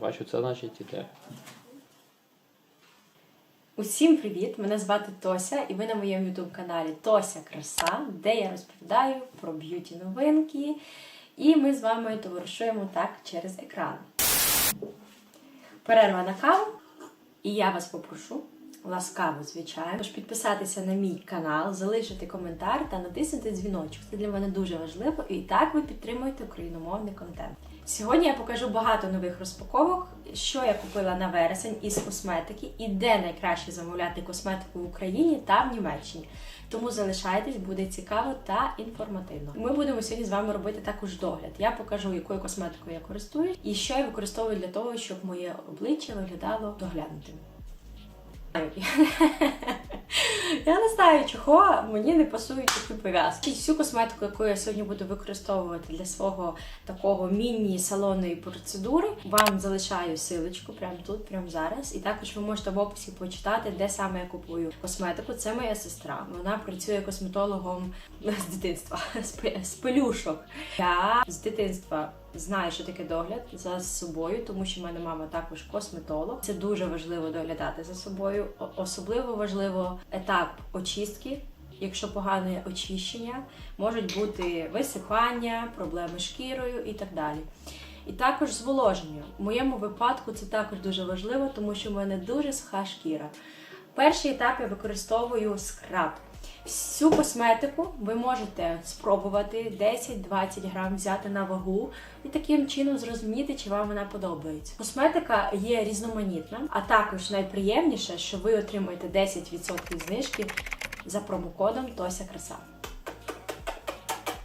Бачу, це значить іде. Усім привіт! Мене звати Тося, і ви на моєму youtube каналі Тося Краса, де я розповідаю про б'юті новинки. І ми з вами товаришуємо так через екран. Перерва на каву. І я вас попрошу, ласкаво, звичайно, тож підписатися на мій канал, залишити коментар та натиснути дзвіночок. Це для мене дуже важливо, і так ви підтримуєте україномовний контент. Сьогодні я покажу багато нових розпаковок, що я купила на вересень із косметики і де найкраще замовляти косметику в Україні та в Німеччині. Тому залишайтесь, буде цікаво та інформативно. Ми будемо сьогодні з вами робити також догляд. Я покажу, якою косметикою я користуюсь і що я використовую для того, щоб моє обличчя виглядало доглянутим. Я не знаю, чого мені не пасують такі пов'язки. Всю косметику, яку я сьогодні буду використовувати для свого такого міні-салонної процедури, вам залишаю силочку прямо тут, прямо зараз. І також ви можете в описі почитати, де саме я купую косметику. Це моя сестра. Вона працює косметологом з дитинства, з пелюшок. Я з дитинства знаю, що таке догляд за собою, тому що в мене мама також косметолог. Це дуже важливо доглядати за собою. Особливо важливо етап очистки. Якщо погане очищення, можуть бути висихання, проблеми з шкірою і так далі. І також зволоження. В моєму випадку це також дуже важливо, тому що в мене дуже суха шкіра. Перший етап я використовую скраб. Всю косметику ви можете спробувати 10-20 грам взяти на вагу і таким чином зрозуміти, чи вам вона подобається. Косметика є різноманітна, а також найприємніше, що ви отримуєте 10% знижки за промокодом Тося Краса.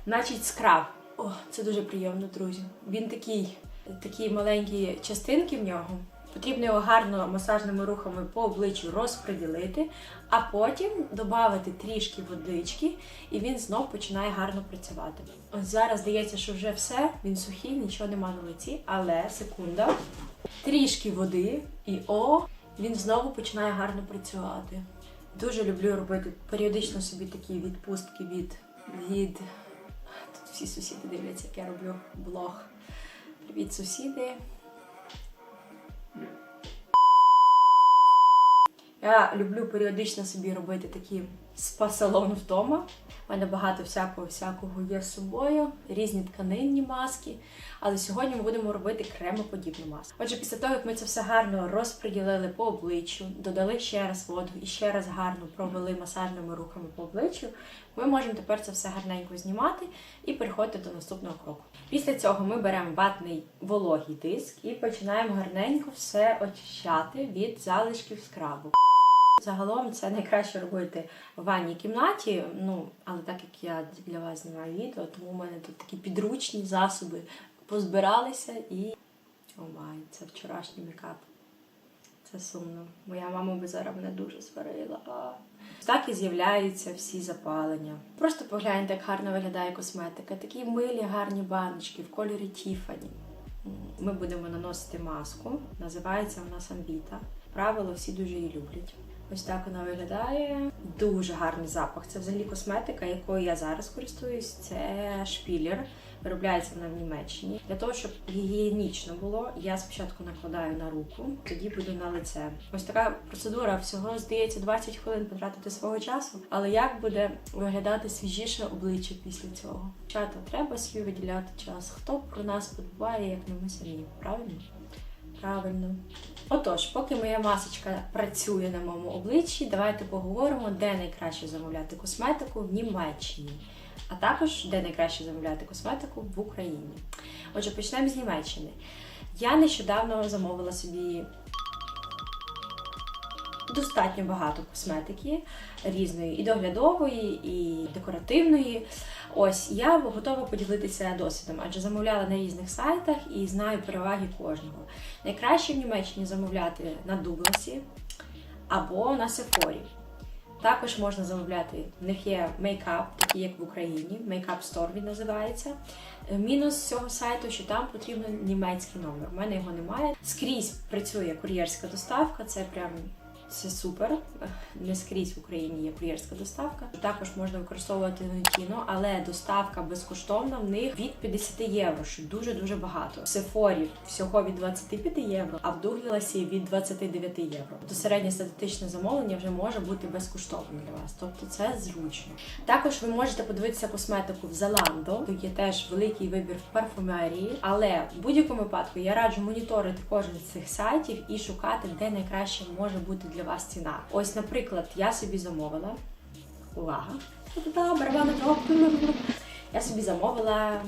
Значить, скраб. О, це дуже приємно, друзі. Він такий, такі маленькі частинки в нього. Потрібно його гарно масажними рухами по обличчю розподілити, а потім додати трішки водички, і він знов починає гарно працювати. Ось зараз здається, що вже все, він сухий, нічого нема на лиці, але секунда. Трішки води, і о, він знову починає гарно працювати. Дуже люблю робити періодично собі такі відпустки від. від... Тут всі сусіди дивляться, як я роблю блог. Привіт, сусіди. Я люблю періодично собі робити такі спа-салон вдома. У мене багато всякого всякого є з собою, різні тканинні маски. Але сьогодні ми будемо робити кремоподібну маску. Отже, після того, як ми це все гарно розподілили по обличчю, додали ще раз воду і ще раз гарно провели масажними рухами по обличчю, ми можемо тепер це все гарненько знімати і переходити до наступного кроку. Після цього ми беремо ватний вологий диск і починаємо гарненько все очищати від залишків скрабу. Загалом це найкраще робити в ванній кімнаті. Ну, але так як я для вас знімаю відео, тому в мене тут такі підручні засоби позбиралися і. О май, це вчорашній мейкап. Це сумно. Моя мама би зараз мене дуже сварила. Так і з'являються всі запалення. Просто погляньте, як гарно виглядає косметика. Такі милі, гарні баночки в кольорі Тіфані. Ми будемо наносити маску. Називається вона Санвіта. Правило, всі дуже її люблять. Ось так вона виглядає. Дуже гарний запах. Це взагалі косметика, якою я зараз користуюсь. Це шпілер. Виробляється вона в Німеччині. Для того, щоб гігієнічно було, я спочатку накладаю на руку, тоді буду на лице. Ось така процедура всього здається 20 хвилин потратити свого часу. Але як буде виглядати свіжіше обличчя після цього? Чата, треба собі виділяти час. Хто про нас подбає, як не ми самі, правильно? Правильно. Отож, поки моя масочка працює на моєму обличчі, давайте поговоримо, де найкраще замовляти косметику в Німеччині, а також де найкраще замовляти косметику в Україні. Отже, почнемо з Німеччини. Я нещодавно замовила собі достатньо багато косметики різної, і доглядової, і декоративної. Ось я готова поділитися досвідом, адже замовляла на різних сайтах і знаю переваги кожного. Найкраще в Німеччині замовляти на Дугласі або на Сефорі. Також можна замовляти, в них є мейкап, такий як в Україні, мейкап Store він називається. Мінус цього сайту, що там потрібен німецький номер. У мене його немає. Скрізь працює кур'єрська доставка, це прям Це супер. Не скрізь в Україні є кур'єрська доставка. Також можна використовувати Нотіно, але доставка безкоштовна в них від 50 євро, що дуже дуже багато. В Сефорі всього від 25 євро, а в Дугласі від 29 євро. То середнє статистичне замовлення вже може бути безкоштовним для вас. Тобто це зручно. Також ви можете подивитися косметику в Zalando. Тут є теж великий вибір в парфумерії, але в будь-якому випадку я раджу моніторити кожен з цих сайтів і шукати, де найкраще може бути для вас ціна. Ось, наприклад, я собі замовила. Увага! Та-та-та. Я собі замовила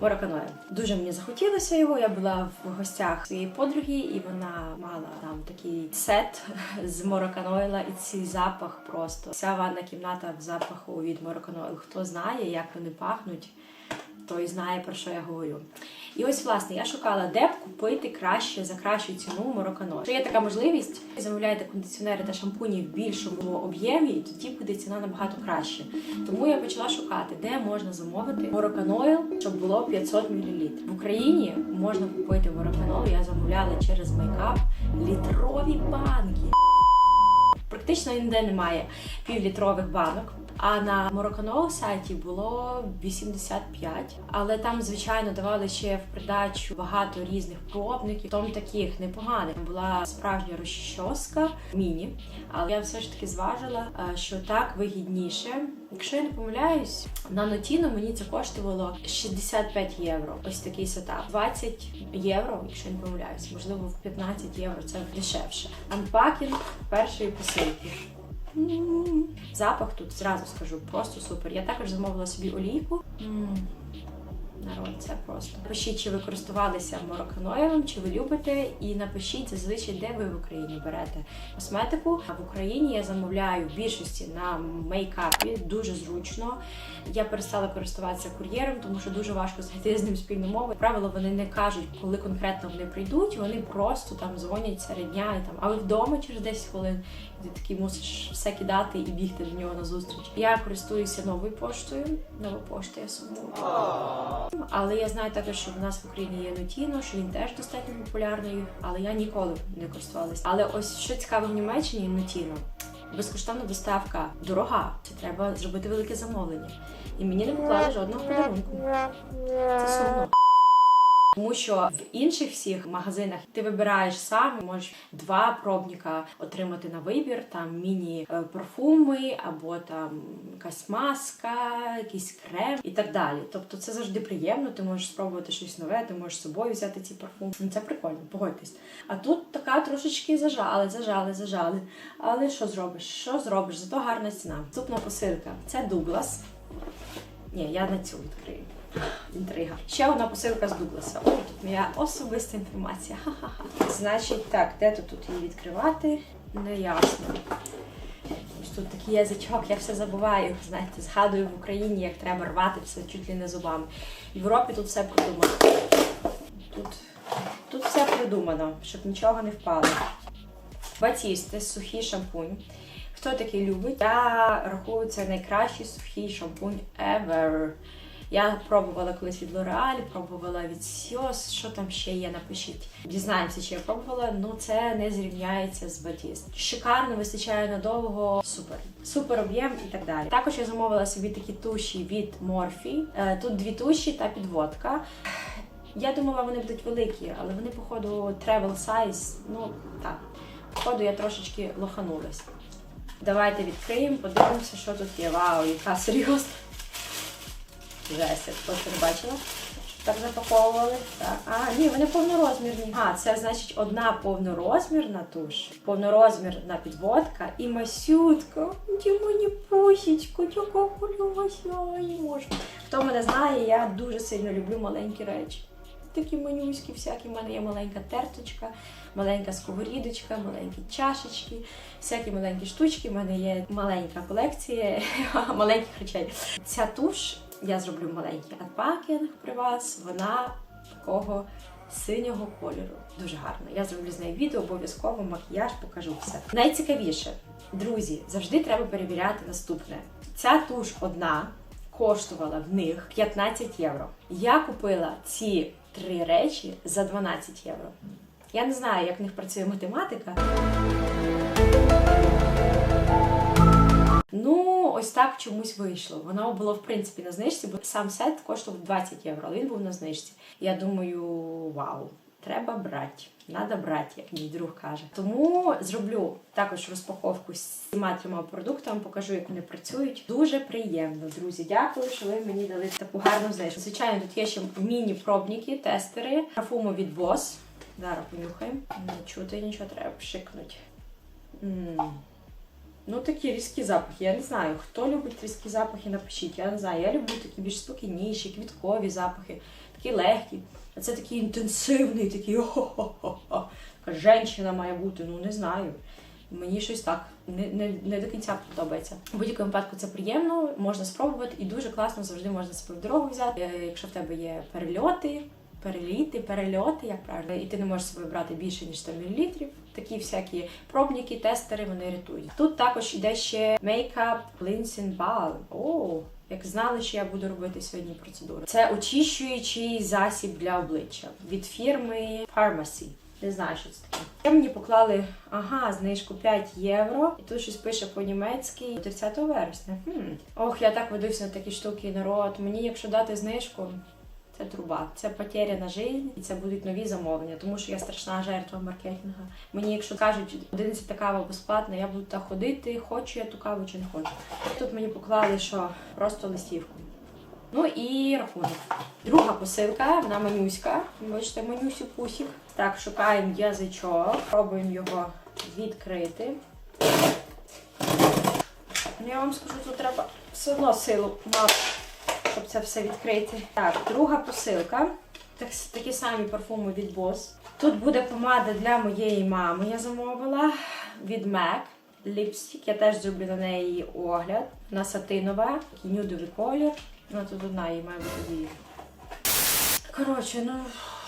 Мороканоя. Дуже мені захотілося його. Я була в гостях своєї подруги, і вона мала там такий сет з мороканоїла, і цей запах просто. Вся ванна кімната в запаху від мороканоїлу. Хто знає, як вони пахнуть, той знає про що я говорю. І ось, власне, я шукала, де б купити краще за кращу ціну мороканоїл. Якщо є така можливість, замовляєте кондиціонери та шампуні в більшому об'ємі, і тоді буде ціна набагато краще. Тому я почала шукати, де можна замовити мороканоїл, щоб було 500 мл. В Україні можна купити мороканоїл, я замовляла через майкап літрові банки. Практично ніде немає півлітрових банок. А на Мороканол сайті було 85, але там, звичайно, давали ще в придачу багато різних пробників, тому таких непоганих. Була справжня розчоска міні, але я все ж таки зважила, е, що так вигідніше. Якщо я не помиляюсь, на Нотіно мені це коштувало 65 євро. Ось такий сетап. 20 євро, якщо я не помиляюсь, можливо, в 15 євро це дешевше. Анпакінг першої посилки. Запах тут зразу скажу, просто супер. Я також замовила собі олійку. М. Народ, це просто. Пишіть, чи ви користувалися мороканоєвим, чи ви любите, і напишіть зазвичай, де ви в Україні берете косметику. А в Україні я замовляю більшості на мейкапі, дуже зручно. Я перестала користуватися кур'єром, тому що дуже важко знайти з ним спільну мову. Правило, вони не кажуть, коли конкретно вони прийдуть. Вони просто там дзвонять серед дня і там, а ви вдома через 10 хвилин. Ти такий мусиш все кидати і бігти до нього на зустріч. Я користуюся новою поштою. Нова пошта я сумую. Але я знаю також, що в нас в Україні є Нотіно, що він теж достатньо популярний, але я ніколи не користувалася. Але ось що цікаво в Німеччині Нутіно. Безкоштовна доставка дорога. Це треба зробити велике замовлення. І мені не поклали жодного подарунку. Це сумно. Тому що в інших всіх магазинах ти вибираєш сам, можеш два пробника отримати на вибір, там міні-парфуми, або там якась маска, якийсь крем і так далі. Тобто це завжди приємно, ти можеш спробувати щось нове, ти можеш з собою взяти ці парфуми. Ну це прикольно, погодьтесь. А тут така трошечки зажали, зажали, зажали. Але що зробиш? Що зробиш? Зато гарна ціна. Наступна посилка це Дуглас. Ні, я на цю відкрию. Інтрига. Ще одна посилка з Дугласа. О, тут моя особиста інформація. Ха-ха-ха. Значить, так, де тут, тут її відкривати? Не ясно. Ось тут такий язичок, я все забуваю. Знаєте, згадую в Україні, як треба рвати все чуть ли не зубами. В Європі тут все продумано. Тут, тут все придумано, щоб нічого не впало. Батісти, сухий шампунь. Хто такий любить? Я рахую, це найкращий сухий шампунь ever. Я пробувала колись від L'Oreal, пробувала від Сіос, що там ще є, напишіть. Дізнаємося, чи я пробувала. Ну це не зрівняється з Батіст. Шикарно, вистачає надовго. Супер. Супер об'єм і так далі. Також я замовила собі такі туші від Morphe. Е, Тут дві туші та підводка. Я думала, вони будуть великі, але вони, походу, travel size. Ну так, походу, я трошечки лоханулась. Давайте відкриємо, подивимося, що тут є. Вау, яка серйозна. Жесть, я не бачила. Щоб так запаковували. Так. А, ні, вони повнорозмірні. А, це значить одна повнорозмірна туш, повнорозмірна підводка і масютка. Ді мені пусічку, кульося, я не можу. Хто мене знає, я дуже сильно люблю маленькі речі. Такі манюські, всякі. У мене є маленька терточка, маленька сковорідочка, маленькі чашечки, всякі маленькі штучки. У мене є маленька колекція маленьких речей. Ця туш я зроблю маленький анпакінг при вас. Вона такого синього кольору. Дуже гарно. Я зроблю з нею відео, обов'язково макіяж покажу все. Найцікавіше, друзі, завжди треба перевіряти наступне. Ця туш одна коштувала в них 15 євро. Я купила ці три речі за 12 євро. Я не знаю, як в них працює математика. Ну, ось так чомусь вийшло. Воно було в принципі на знижці, бо сам сет коштував 20 євро, він був на знижці. Я думаю, вау, треба брати. Надо брати, як мій друг каже. Тому зроблю також розпаковку з цими трьома продуктами, покажу, як вони працюють. Дуже приємно, друзі. Дякую, що ви мені дали таку гарну знижку. Звичайно, тут є ще міні-пробники, тестери, парфуму від Boss. Зараз понюхаємо. Не чути нічого, треба пшикнути. М. Ну, такі різкі запахи. Я не знаю, хто любить різкі запахи, напишіть. Я не знаю. Я люблю такі більш спокійніші, квіткові запахи, такі легкі. А це такий інтенсивний, такий о-хо-хо-хо. Така жінка має бути, ну не знаю. Мені щось так не, не, не до кінця подобається. У будь-якому випадку це приємно, можна спробувати і дуже класно завжди можна себе в дорогу взяти. Е, Якщо в тебе є перельоти, переліти, перельоти, як правильно, і ти не можеш собі брати більше ніж 100 мл. Такі всякі пробники, тестери вони рятують. Тут також йде ще Makeup Cleansing Balm. О, як знали, що я буду робити сьогодні процедуру. Це очищуючий засіб для обличчя від фірми Pharmacy. Не знаю, що це таке. Ще мені поклали ага, знижку 5 євро. І тут щось пише по-німецьки 30 вересня. Хм. Ох, я так ведуся на такі штуки, народ. Мені, якщо дати знижку, це труба, це потеряна життя, і це будуть нові замовлення, тому що я страшна жертва маркетингу. Мені, якщо кажуть, 11 кава безплатна, я буду так ходити, хочу я ту каву чи не хочу. Тут мені поклали, що просто листівку. Ну і рахунок. Друга посилка, вона манюська. Бачите, манюсю пусік. Так, шукаємо язичок, пробуємо його відкрити. Ну, Я вам скажу, тут треба все одно силу мати щоб це все відкрити. Так, друга посилка. Так, такі самі парфуми від Boss. Тут буде помада для моєї мами. Я замовила від MAC. Ліпстик. Я теж зроблю на неї огляд. Вона сатинова, такий нюдовий колір. Ну, тут одна її має бути дві. Коротше, ну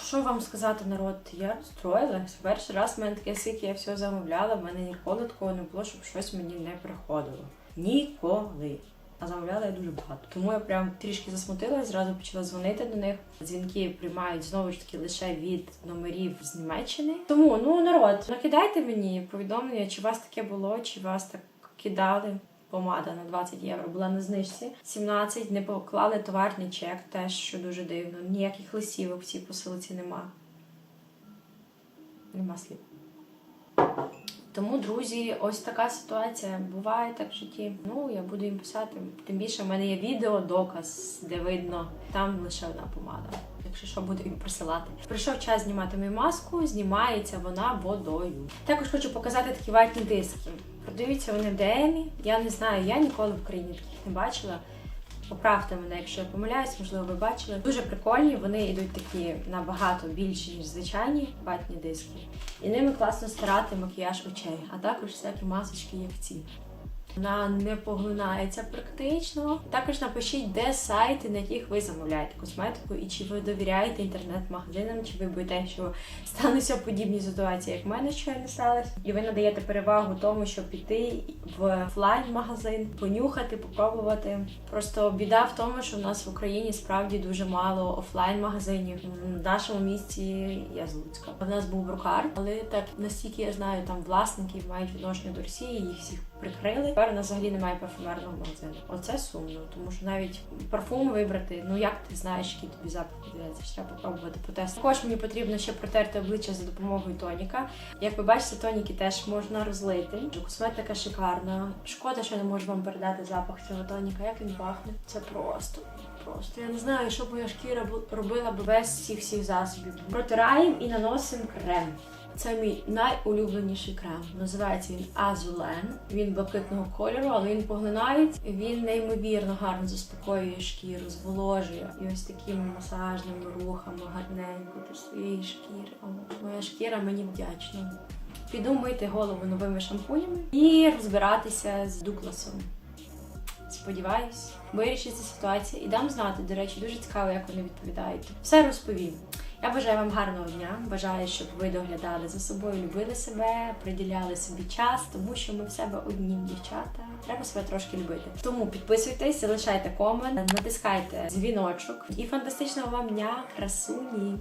що вам сказати, народ? Я розстроїлась. Перший раз в мене таке сик, я все замовляла, в мене ніколи такого не було, щоб щось мені не приходило. Ніколи. А замовляла я дуже багато. Тому я прям трішки засмутилась, зразу почала дзвонити до них. Дзвінки приймають знову ж таки лише від номерів з Німеччини. Тому ну народ, накидайте мені повідомлення, чи вас таке було, чи вас так кидали. Помада на 20 євро була на знижці. 17 не поклали товарний чек, теж що дуже дивно. Ніяких листівок в цій посилці нема. Нема слів. Тому, друзі, ось така ситуація. Буває так в житті. Ну, я буду їм писати. Тим більше в мене є відео, доказ, де видно, там лише одна помада. Якщо що, буду їм присилати. Прийшов час знімати мою маску, знімається вона водою. Також хочу показати такі ватні диски. Продаються вони в ДМі. Я не знаю, я ніколи в Україні таких не бачила. Поправте мене, якщо я помиляюсь, можливо, ви бачили. Дуже прикольні, вони йдуть такі набагато більші, ніж звичайні ватні диски. І ними класно стирати макіяж очей, а також всякі масочки, як ці. Вона не поглинається практично. Також напишіть, де сайти, на яких ви замовляєте косметику, і чи ви довіряєте інтернет-магазинам, чи ви боїте, що стануться подібні ситуації, як в мене щойно сталося. І ви надаєте перевагу тому, щоб піти в офлайн-магазин, понюхати, попробувати. Просто біда в тому, що в нас в Україні справді дуже мало офлайн-магазинів. В нашому місті я з Луцька. У нас був брукар, але так настільки я знаю, там власники мають відношення до Росії, їх всіх прикрили. Тепер у нас взагалі немає парфумерного магазину. Оце сумно, тому що навіть парфум вибрати, ну як ти знаєш, який тобі запах піддається, треба попробувати потестити. Також мені потрібно ще протерти обличчя за допомогою тоніка. Як ви бачите, тоніки теж можна розлити. Косметика шикарна. Шкода, що не можу вам передати запах цього тоніка. Як він пахне? Це просто. Просто я не знаю, що моя шкіра робила б без цих всіх засобів. Протираємо і наносимо крем. Це мій найулюбленіший крем. Називається він Азулен. Він блакитного кольору, але він поглинають. Він неймовірно гарно заспокоює шкіру, зволожує. І ось такими масажними рухами гарненько до своєї шкіри. Моя шкіра мені вдячна. Піду мити голову новими шампунями і розбиратися з Дукласом. Сподіваюсь, вирішиться ситуація і дам знати. До речі, дуже цікаво, як вони відповідають. Все розповім. Я бажаю вам гарного дня. Бажаю, щоб ви доглядали за собою, любили себе, приділяли собі час, тому що ми в себе одні дівчата. Треба себе трошки любити. Тому підписуйтесь, залишайте комент, натискайте дзвіночок і фантастичного вам дня, красуні!